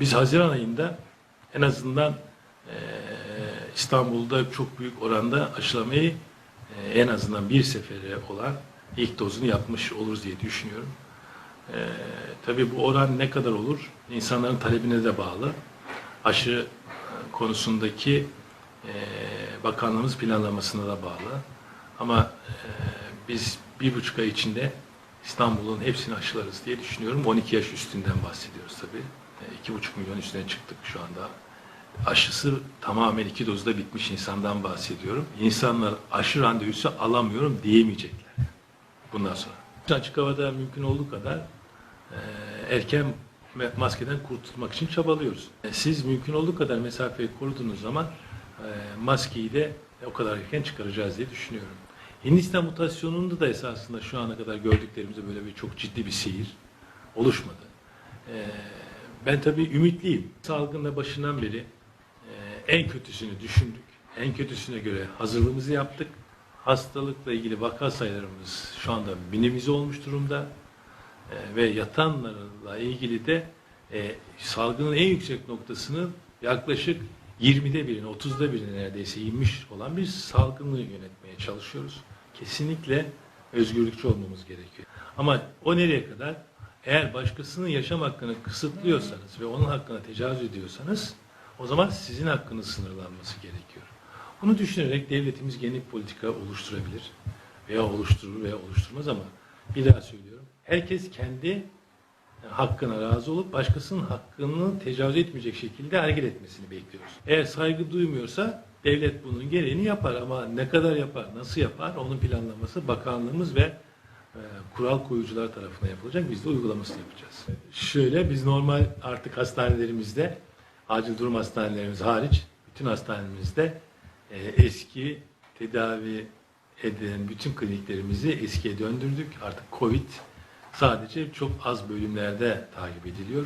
biz Haziran ayında en azından e, İstanbul'da çok büyük oranda aşılamayı e, en azından bir sefere olan ilk dozunu yapmış oluruz diye düşünüyorum. E, tabii bu oran ne kadar olur? İnsanların talebine de bağlı. Aşı konusundaki e, bakanlığımız planlamasına da bağlı. Ama e, biz bir buçuk ay içinde İstanbul'un hepsini aşılarız diye düşünüyorum. 12 yaş üstünden bahsediyoruz tabii. E, iki buçuk milyon üstüne çıktık şu anda. Aşısı tamamen iki dozda bitmiş insandan bahsediyorum. İnsanlar aşı randevusu alamıyorum diyemeyecekler bundan sonra. Açık havada mümkün olduğu kadar e, erken maskeden kurtulmak için çabalıyoruz. E, Siz mümkün olduğu kadar mesafeyi koruduğunuz zaman e, maskeyi de o kadar erken çıkaracağız diye düşünüyorum. Hindistan mutasyonunda da esasında şu ana kadar gördüklerimizde böyle bir çok ciddi bir seyir oluşmadı. E, Ben tabii ümitliyim. Salgınla başından beri e, en kötüsünü düşündük. En kötüsüne göre hazırlığımızı yaptık. Hastalıkla ilgili vaka sayılarımız şu anda minimize olmuş durumda. E, ve yatanlarla ilgili de e, salgının en yüksek noktasını yaklaşık 20'de birine, 30'da birine neredeyse inmiş olan bir salgını yönetmeye çalışıyoruz. Kesinlikle özgürlükçü olmamız gerekiyor. Ama o nereye kadar? Eğer başkasının yaşam hakkını kısıtlıyorsanız ve onun hakkına tecavüz ediyorsanız o zaman sizin hakkınız sınırlanması gerekiyor. Bunu düşünerek devletimiz yeni politika oluşturabilir veya oluşturur veya oluşturmaz ama bir daha söylüyorum. Herkes kendi hakkına razı olup başkasının hakkını tecavüz etmeyecek şekilde hareket etmesini bekliyoruz. Eğer saygı duymuyorsa devlet bunun gereğini yapar ama ne kadar yapar, nasıl yapar onun planlaması bakanlığımız ve e, kural koyucular tarafından yapılacak. Biz de uygulamasını yapacağız. Şöyle biz normal artık hastanelerimizde acil durum hastanelerimiz hariç bütün hastanelerimizde e, eski tedavi edilen bütün kliniklerimizi eskiye döndürdük. Artık Covid sadece çok az bölümlerde takip ediliyor.